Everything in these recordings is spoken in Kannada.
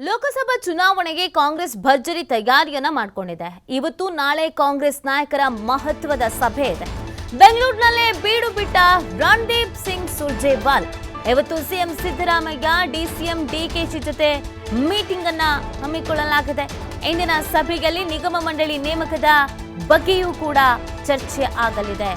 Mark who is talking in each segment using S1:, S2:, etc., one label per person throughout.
S1: ಲೋಕಸಭಾ ಚುನಾವಣೆಗೆ ಕಾಂಗ್ರೆಸ್ ಭರ್ಜರಿ ತಯಾರಿಯನ್ನ ಮಾಡಿಕೊಂಡಿದೆ. ಇವತ್ತು ನಾಳೆ ಕಾಂಗ್ರೆಸ್ ನಾಯಕರ ಮಹತ್ವದ ಸಭೆ ಇದೆ. ಬೆಂಗಳೂರಿನಲ್ಲೇ ಬೀಡು ಬಿಟ್ಟ ರಣದೀಪ್ ಸಿಂಗ್ ಸುರ್ಜೇವಾಲ್. ಇವತ್ತು ಸಿಎಂ ಸಿದ್ದರಾಮಯ್ಯ ಡಿಸಿಎಂ ಡಿಕೆಶಿ ಜೊತೆ ಮೀಟಿಂಗ್ ಅನ್ನ ಹಮ್ಮಿಕೊಳ್ಳಲಾಗಿದೆ. ಇಂದಿನ ಸಭೆಯಲ್ಲಿ ನಿಗಮ ಮಂಡಳಿ ನೇಮಕದ ಬಗ್ಗೆಯೂ ಕೂಡ ಚರ್ಚೆ ಆಗಲಿದೆ.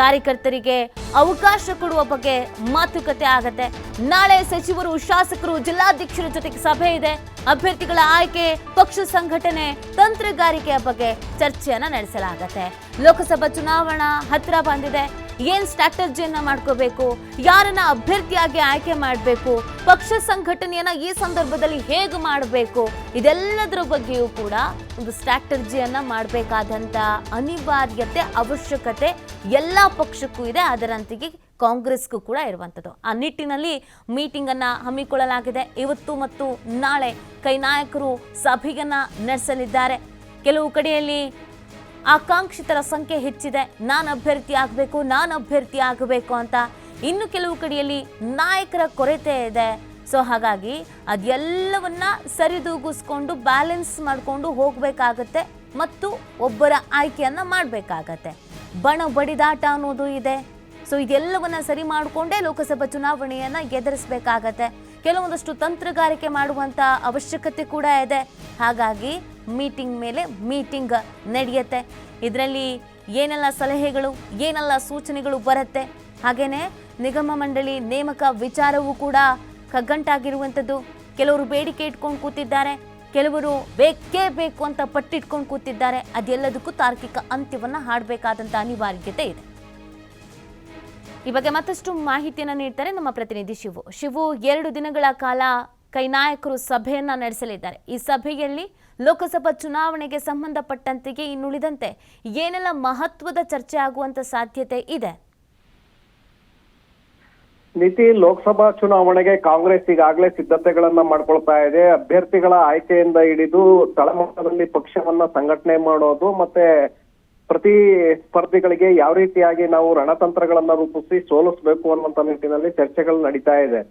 S1: ಕಾರ್ಯಕರ್ತರಿಗೆ ಅವಕಾಶ ಕೊಡುವ ಬಗ್ಗೆ ಮಾತುಕತೆ ಆಗತ್ತೆ. ನಾಳೆ ಸಚಿವರು, ಶಾಸಕರು, ಜಿಲ್ಲಾಧ್ಯಕ್ಷರ ಜೊತೆಗೆ ಸಭೆ ಇದೆ. ಅಭ್ಯರ್ಥಿಗಳ ಆಯ್ಕೆ, ಪಕ್ಷ ಸಂಘಟನೆ, ತಂತ್ರಗಾರಿಕೆಯ ಬಗ್ಗೆ ಚರ್ಚೆಯನ್ನ ನಡೆಸಲಾಗತ್ತೆ. ಲೋಕಸಭಾ ಚುನಾವಣಾ ಹತ್ತಿರ ಬಂದಿದೆ. ಏನ್ ಸ್ಟ್ರಾಟಜಿಯನ್ನ ಮಾಡ್ಕೋಬೇಕು? ಯಾರನ್ನ ಅಭ್ಯರ್ಥಿಯಾಗಿ ಆಯ್ಕೆ ಮಾಡಬೇಕು? ಪಕ್ಷ ಸಂಘಟನೆಯನ್ನ ಈ ಸಂದರ್ಭದಲ್ಲಿ ಹೇಗೆ ಮಾಡಬೇಕು? ಇದೆಲ್ಲದರ ಬಗ್ಗೆಯೂ ಕೂಡ ಒಂದು ಸ್ಟ್ರಾಟಜಿಯನ್ನ ಮಾಡಬೇಕಾದಂತ ಅನಿವಾರ್ಯತೆ, ಅವಶ್ಯಕತೆ ಎಲ್ಲ ಪಕ್ಷಕ್ಕೂ ಇದೆ. ಅದರಂತಿಗೆ ಕಾಂಗ್ರೆಸ್ಗೂ ಕೂಡ ಇರುವಂಥದ್ದು. ಆ ನಿಟ್ಟಿನಲ್ಲಿ ಮೀಟಿಂಗ್ ಅನ್ನ ಹಮ್ಮಿಕೊಳ್ಳಲಾಗಿದೆ. ಇವತ್ತು ಮತ್ತು ನಾಳೆ ಕೈ ನಾಯಕರು ಸಭೆಯನ್ನ ನಡೆಸಲಿದ್ದಾರೆ. ಕೆಲವು ಕಡೆಯಲ್ಲಿ ಆಕಾಂಕ್ಷಿತರ ಸಂಖ್ಯೆ ಹೆಚ್ಚಿದೆ. ನಾನು ಅಭ್ಯರ್ಥಿ ಆಗಬೇಕು, ನಾನು ಅಭ್ಯರ್ಥಿ ಆಗಬೇಕು ಅಂತ ಇನ್ನು ಕೆಲವು ಕಡೆಯಲ್ಲಿ ನಾಯಕರ ಕೊರತೆ ಇದೆ. ಸೊ ಹಾಗಾಗಿ ಅದೆಲ್ಲವನ್ನ ಸರಿದೂಗಿಸ್ಕೊಂಡು ಬ್ಯಾಲೆನ್ಸ್ ಮಾಡಿಕೊಂಡು ಹೋಗಬೇಕಾಗತ್ತೆ ಮತ್ತು ಒಬ್ಬರ ಆಯ್ಕೆಯನ್ನು ಮಾಡಬೇಕಾಗತ್ತೆ. ಬಣ ಬಡಿದಾಟ ಅನ್ನೋದು ಇದೆ. ಸೊ ಇದೆಲ್ಲವನ್ನ ಸರಿ ಮಾಡಿಕೊಂಡೇ ಲೋಕಸಭಾ ಚುನಾವಣೆಯನ್ನು ಎದುರಿಸಬೇಕಾಗತ್ತೆ. ಕೆಲವೊಂದಷ್ಟು ತಂತ್ರಗಾರಿಕೆ ಮಾಡುವಂಥ ಅವಶ್ಯಕತೆ ಕೂಡ ಇದೆ. ಹಾಗಾಗಿ ಮೀಟಿಂಗ್ ಮೇಲೆ ಮೀಟಿಂಗ್ ನಡೆಯುತ್ತೆ. ಇದರಲ್ಲಿ ಏನೆಲ್ಲ ಸಲಹೆಗಳು, ಏನೆಲ್ಲ ಸೂಚನೆಗಳು ಬರುತ್ತೆ? ಹಾಗೆಯೇ ನಿಗಮ ಮಂಡಳಿ ನೇಮಕ ವಿಚಾರವೂ ಕೂಡ ಕಗ್ಗಂಟಾಗಿರುವಂಥದ್ದು. ಕೆಲವರು ಬೇಡಿಕೆ ಇಟ್ಕೊಂಡು ಕೂತಿದ್ದಾರೆ, ಕೆಲವರು ಬೇಕೇ ಬೇಕು ಅಂತ ಪಟ್ಟಿಟ್ಕೊಂಡು ಕೂತಿದ್ದಾರೆ. ಅದೆಲ್ಲದಕ್ಕೂ ತಾರ್ಕಿಕ ಅಂತ್ಯವನ್ನು ಹಾಡಬೇಕಾದಂಥ ಅನಿವಾರ್ಯತೆ ಇದೆ. ಈ ಬಗ್ಗೆ ಮತ್ತಷ್ಟು ಮಾಹಿತಿಯನ್ನು ನೀಡ್ತಾರೆ ನಮ್ಮ ಪ್ರತಿನಿಧಿ ಶಿವು. ಶಿವು, ಎರಡು ದಿನಗಳ ಕಾಲ ಕೈ ನಾಯಕರು ಸಭೆಯನ್ನ ನಡೆಸಲಿದ್ದಾರೆ. ಈ ಸಭೆಯಲ್ಲಿ ಲೋಕಸಭಾ ಚುನಾವಣೆಗೆ ಸಂಬಂಧಪಟ್ಟಂತೆ ಇನ್ನುಳಿದಂತೆ ಏನೆಲ್ಲ ಮಹತ್ವದ ಚರ್ಚೆ ಆಗುವಂತ ಸಾಧ್ಯತೆ ಇದೆ?
S2: ನೀತಿ ಲೋಕಸಭಾ ಚುನಾವಣೆಗೆ ಕಾಂಗ್ರೆಸ್ ಈಗಾಗಲೇ ಸಿದ್ಧತೆಗಳನ್ನ ಮಾಡ್ಕೊಳ್ತಾ ಇದೆ. ಅಭ್ಯರ್ಥಿಗಳ ಆಯ್ಕೆಯಿಂದ ಹಿಡಿದು ತಳಮಟ್ಟದಲ್ಲಿ ಪಕ್ಷವನ್ನ ಸಂಘಟನೆ ಮಾಡೋದು ಮತ್ತೆ ಪ್ರತಿ ಸ್ಪರ್ಧಿಗಳಿಗೆ ಯಾವ ರೀತಿಯಾಗಿ ನಾವು ರಣತಂತ್ರಗಳನ್ನ ರೂಪಿಸಿ ಸೋಲಿಸಬೇಕು ಅನ್ನುವಂತ ನಿಟ್ಟಿನಲ್ಲಿ ಚರ್ಚೆಗಳು ನಡೀತಾ ಇದೆ.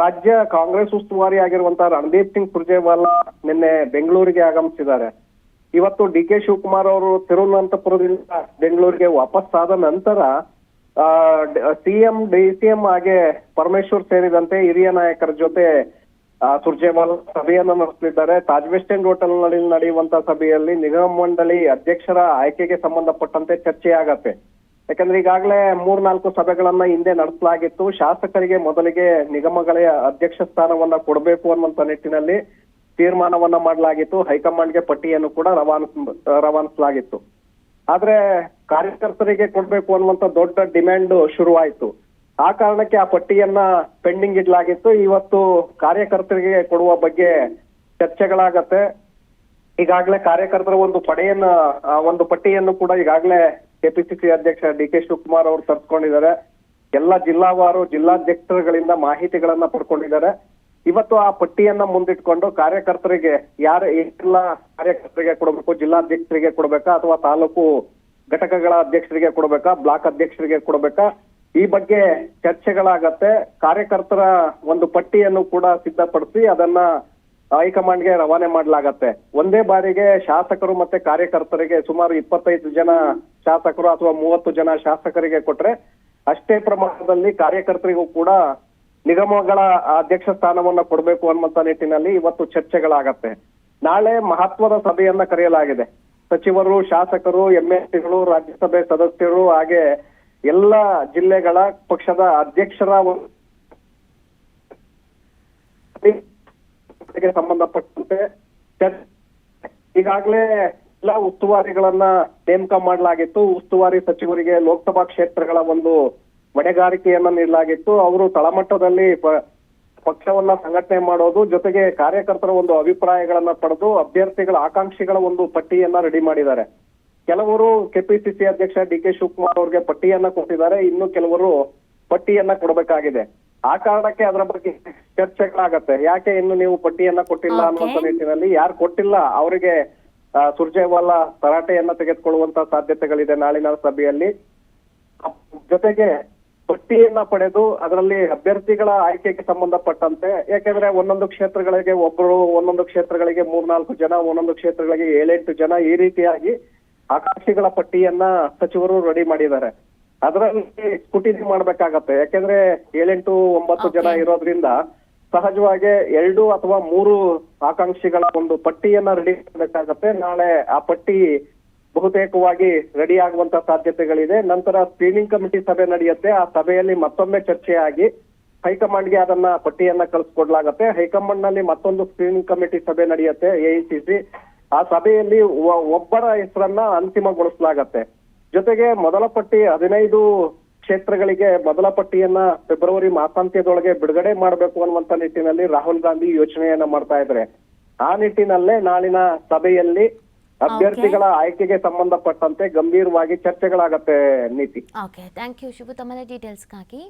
S2: ರಾಜ್ಯ ಕಾಂಗ್ರೆಸ್ ಉಸ್ತುವಾರಿ ಆಗಿರುವಂತಹ ರಣದೀಪ್ ಸಿಂಗ್ ಸುರ್ಜೇವಾಲಾ ನಿನ್ನೆ ಬೆಂಗಳೂರಿಗೆ ಆಗಮಿಸಿದ್ದಾರೆ. ಇವತ್ತು ಡಿ ಕೆ ಶಿವಕುಮಾರ್ ಅವರು ತಿರುವನಂತಪುರದಿಂದ ಬೆಂಗಳೂರಿಗೆ ವಾಪಸ್ ಆದ ನಂತರ ಸಿಎಂ ಡಿ, ಸಿಎಂ ಹಾಗೆ ಪರಮೇಶ್ವರ್ ಸೇರಿದಂತೆ ಹಿರಿಯ ನಾಯಕರ ಜೊತೆ ಸುರ್ಜೇವಾಲಾ ಸಭೆಯನ್ನ ನಡೆಸಲಿದ್ದಾರೆ. ತಾಜ್ ವೆಸ್ಟ್ ಎಂಡ್ ಹೋಟೆಲ್ನಲ್ಲಿ ನಡೆಯುವಂತ ಸಭೆಯಲ್ಲಿ ನಿಗಮ ಮಂಡಳಿ ಅಧ್ಯಕ್ಷರ ಆಯ್ಕೆಗೆ ಸಂಬಂಧಪಟ್ಟಂತೆ ಚರ್ಚೆ ಆಗತ್ತೆ ಯಾಕಂದ್ರೆ ಈಗಾಗಲೇ ಮೂರ್ನಾಲ್ಕು ಸಭೆಗಳನ್ನ ಹಿಂದೆ ನಡೆಸಲಾಗಿತ್ತು. ಶಾಸಕರಿಗೆ ಮೊದಲಿಗೆ ನಿಗಮಗಳ ಅಧ್ಯಕ್ಷ ಸ್ಥಾನವನ್ನ ಕೊಡಬೇಕು ಅನ್ನುವಂತ ನಿಟ್ಟಿನಲ್ಲಿ ತೀರ್ಮಾನವನ್ನ ಮಾಡಲಾಗಿತ್ತು. ಹೈಕಮಾಂಡ್ಗೆ ಪಟ್ಟಿಯನ್ನು ಕೂಡ ರವಾನಿಸ್, ರವಾನಿಸಲಾಗಿತ್ತು. ಆದ್ರೆ ಕಾರ್ಯಕರ್ತರಿಗೆ ಕೊಡ್ಬೇಕು ಅನ್ನುವಂತ ದೊಡ್ಡ ಡಿಮ್ಯಾಂಡ್ ಶುರುವಾಯಿತು. ಆ ಕಾರಣಕ್ಕೆ ಆ ಪಟ್ಟಿಯನ್ನ ಪೆಂಡಿಂಗ್ ಇಡ್ಲಾಗಿತ್ತು. ಇವತ್ತು ಕಾರ್ಯಕರ್ತರಿಗೆ ಕೊಡುವ ಬಗ್ಗೆ ಚರ್ಚೆಗಳಾಗತ್ತೆ. ಈಗಾಗಲೇ ಕಾರ್ಯಕರ್ತರ ಒಂದು ಪಡೆಯನ್ನ ಒಂದು ಪಟ್ಟಿಯನ್ನು ಕೂಡ ಈಗಾಗಲೇ ಕೆಪಿಸಿಸಿ ಅಧ್ಯಕ್ಷ ಡಿ ಕೆ ಶಿವಕುಮಾರ್ ಅವರು ತರ್ಸ್ಕೊಂಡಿದ್ದಾರೆ. ಎಲ್ಲ ಜಿಲ್ಲಾವಾರು ಜಿಲ್ಲಾಧ್ಯಕ್ಷರುಗಳಿಂದ ಮಾಹಿತಿಗಳನ್ನ ಪಡ್ಕೊಂಡಿದ್ದಾರೆ. ಇವತ್ತು ಆ ಪಟ್ಟಿಯನ್ನ ಮುಂದಿಟ್ಕೊಂಡು ಕಾರ್ಯಕರ್ತರಿಗೆ ಯಾರ ಎಲ್ಲ ಕಾರ್ಯಕರ್ತರಿಗೆ ಕೊಡಬೇಕು, ಜಿಲ್ಲಾಧ್ಯಕ್ಷರಿಗೆ ಕೊಡಬೇಕಾ ಅಥವಾ ತಾಲೂಕು ಘಟಕಗಳ ಅಧ್ಯಕ್ಷರಿಗೆ ಕೊಡಬೇಕಾ, ಬ್ಲಾಕ್ ಅಧ್ಯಕ್ಷರಿಗೆ ಕೊಡಬೇಕಾ? ಈ ಬಗ್ಗೆ ಚರ್ಚೆಗಳಾಗತ್ತೆ. ಕಾರ್ಯಕರ್ತರ ಒಂದು ಪಟ್ಟಿಯನ್ನು ಕೂಡ ಸಿದ್ಧಪಡಿಸಿ ಅದನ್ನ ಹೈಕಮಾಂಡ್ಗೆ ರವಾನೆ ಮಾಡಲಾಗತ್ತೆ. ಒಂದೇ ಬಾರಿಗೆ ಶಾಸಕರು ಮತ್ತೆ ಕಾರ್ಯಕರ್ತರಿಗೆ ಸುಮಾರು ಇಪ್ಪತ್ತೈದು ಜನ ಶಾಸಕರು ಅಥವಾ ಮೂವತ್ತು ಜನ ಶಾಸಕರಿಗೆ ಕೊಟ್ರೆ ಅಷ್ಟೇ ಪ್ರಮಾಣದಲ್ಲಿ ಕಾರ್ಯಕರ್ತರಿಗೂ ಕೂಡ ನಿಗಮಗಳ ಅಧ್ಯಕ್ಷ ಸ್ಥಾನವನ್ನ ಕೊಡಬೇಕು ಅನ್ನುವಂತ ನಿಟ್ಟಿನಲ್ಲಿ ಇವತ್ತು ಚರ್ಚೆಗಳಾಗತ್ತೆ. ನಾಳೆ ಮಹತ್ವದ ಸಭೆಯನ್ನ ಕರೆಯಲಾಗಿದೆ. ಸಚಿವರು, ಶಾಸಕರು ಎಂಎಲ್ಸಿಗಳು ರಾಜ್ಯಸಭೆ ಸದಸ್ಯರು ಹಾಗೆ ಎಲ್ಲ ಜಿಲ್ಲೆಗಳ ಪಕ್ಷದ ಅಧ್ಯಕ್ಷರ ಒಂದು ಗೆ ಸಂಬಂಧಪಟ್ಟಂತೆ ಈಗಾಗಲೇ ಎಲ್ಲ ಉಸ್ತುವಾರಿಗಳನ್ನ ನೇಮಕ ಮಾಡಲಾಗಿತ್ತು. ಉಸ್ತುವಾರಿ ಸಚಿವರಿಗೆ ಲೋಕಸಭಾ ಕ್ಷೇತ್ರಗಳ ಒಂದು ಹೊಣೆಗಾರಿಕೆಯನ್ನ ನೀಡಲಾಗಿತ್ತು. ಅವರು ತಳಮಟ್ಟದಲ್ಲಿ ಪಕ್ಷವನ್ನ ಸಂಘಟನೆ ಮಾಡೋದು, ಜೊತೆಗೆ ಕಾರ್ಯಕರ್ತರ ಒಂದು ಅಭಿಪ್ರಾಯಗಳನ್ನ ಪಡೆದು ಅಭ್ಯರ್ಥಿಗಳ ಆಕಾಂಕ್ಷಿಗಳ ಒಂದು ಪಟ್ಟಿಯನ್ನ ರೆಡಿ ಮಾಡಿದ್ದಾರೆ. ಕೆಲವರು ಕೆಪಿಸಿಸಿ ಅಧ್ಯಕ್ಷ ಡಿ ಕೆ ಶಿವಕುಮಾರ್ ಅವರಿಗೆ ಪಟ್ಟಿಯನ್ನ ಕೊಟ್ಟಿದ್ದಾರೆ. ಇನ್ನು ಕೆಲವರು ಪಟ್ಟಿಯನ್ನ ಕೊಡಬೇಕಾಗಿದೆ. ಆ ಕಾರಣಕ್ಕೆ ಅದರ ಬಗ್ಗೆ ಚರ್ಚೆಗಳಾಗತ್ತೆ. ಯಾಕೆ ಇನ್ನು ನೀವು ಪಟ್ಟಿಯನ್ನ ಕೊಟ್ಟಿಲ್ಲ. ಅನ್ನುವಂತ ನಿಟ್ಟಿನಲ್ಲಿ ಯಾರು ಕೊಟ್ಟಿಲ್ಲ ಅವರಿಗೆ ಸುರ್ಜೇವಾಲಾ ತರಾಟೆಯನ್ನ ತೆಗೆದುಕೊಳ್ಳುವಂತ ಸಾಧ್ಯತೆಗಳಿದೆ ನಾಳಿನ ಸಭೆಯಲ್ಲಿ ಜೊತೆಗೆ ಪಟ್ಟಿಯನ್ನ ಪಡೆದು ಅದರಲ್ಲಿ ಅಭ್ಯರ್ಥಿಗಳ ಆಯ್ಕೆಗೆ ಸಂಬಂಧಪಟ್ಟಂತೆ ಯಾಕೆಂದ್ರೆ ಒಂದೊಂದು ಕ್ಷೇತ್ರಗಳಿಗೆ ಒಬ್ಬರು ಒಂದೊಂದು ಕ್ಷೇತ್ರಗಳಿಗೆ ಮೂರ್ನಾಲ್ಕು ಜನ ಒಂದೊಂದು ಕ್ಷೇತ್ರಗಳಿಗೆ ಏಳೆಂಟು ಜನ ಈ ರೀತಿಯಾಗಿ ಆಕಾಂಕ್ಷಿಗಳ ಪಟ್ಟಿಯನ್ನ ಸಚಿವರು ರೆಡಿ ಮಾಡಿದ್ದಾರೆ. ಅದರಲ್ಲಿ ಸ್ಕುಟಿನಿ ಮಾಡ್ಬೇಕಾಗತ್ತೆ. ಯಾಕೆಂದ್ರೆ ಏಳೆಂಟು ಒಂಬತ್ತು ಜನ ಇರೋದ್ರಿಂದ ಸಹಜವಾಗಿ ಎರಡು ಅಥವಾ ಮೂರು ಆಕಾಂಕ್ಷಿಗಳ ಒಂದು ಪಟ್ಟಿಯನ್ನ ರೆಡಿ ಮಾಡಬೇಕಾಗತ್ತೆ. ನಾಳೆ ಆ ಪಟ್ಟಿ ಬಹುತೇಕವಾಗಿ ರೆಡಿ ಆಗುವಂತ ಸಾಧ್ಯತೆಗಳಿದೆ. ನಂತರ ಸ್ಕ್ರೀನಿಂಗ್ ಕಮಿಟಿ ಸಭೆ ನಡೆಯುತ್ತೆ. ಆ ಸಭೆಯಲ್ಲಿ ಮತ್ತೊಮ್ಮೆ ಚರ್ಚೆಯಾಗಿ ಹೈಕಮಾಂಡ್ಗೆ ಅದನ್ನ ಪಟ್ಟಿಯನ್ನ ಕಳಿಸ್ಕೊಡ್ಲಾಗತ್ತೆ. ಹೈಕಮಾಂಡ್ನಲ್ಲಿ ಮತ್ತೊಂದು ಸ್ಕ್ರೀನಿಂಗ್ ಕಮಿಟಿ ಸಭೆ ನಡೆಯುತ್ತೆ ಎಐಸಿಸಿ ಆ ಸಭೆಯಲ್ಲಿ ಒಬ್ಬರ ಹೆಸರನ್ನ ಅಂತಿಮಗೊಳಿಸಲಾಗತ್ತೆ. ಜೊತೆಗೆ ಮೊದಲ ಪಟ್ಟಿ ಹದಿನೈದು ಕ್ಷೇತ್ರಗಳಿಗೆ ಮೊದಲ ಪಟ್ಟಿಯನ್ನ ಫೆಬ್ರವರಿ ಮಾಸಾಂತ್ಯದೊಳಗೆ ಬಿಡುಗಡೆ ಮಾಡಬೇಕು ಅನ್ನುವಂತ ನಿಟ್ಟಿನಲ್ಲಿ ರಾಹುಲ್ ಗಾಂಧಿ ಯೋಚನೆಯನ್ನ ಮಾಡ್ತಾ ಇದ್ದಾರೆ. ಆ ನಿಟ್ಟಿನಲ್ಲೇ ನಾಳಿನ ಸಭೆಯಲ್ಲಿ ಅಭ್ಯರ್ಥಿಗಳ ಆಯ್ಕೆಗೆ ಸಂಬಂಧಪಟ್ಟಂತೆ ಗಂಭೀರವಾಗಿ ಚರ್ಚೆಗಳಾಗತ್ತೆ ನೀತಿ.
S1: Okay thank you ಡೀಟೇಲ್ಸ್ಗಾಗಿ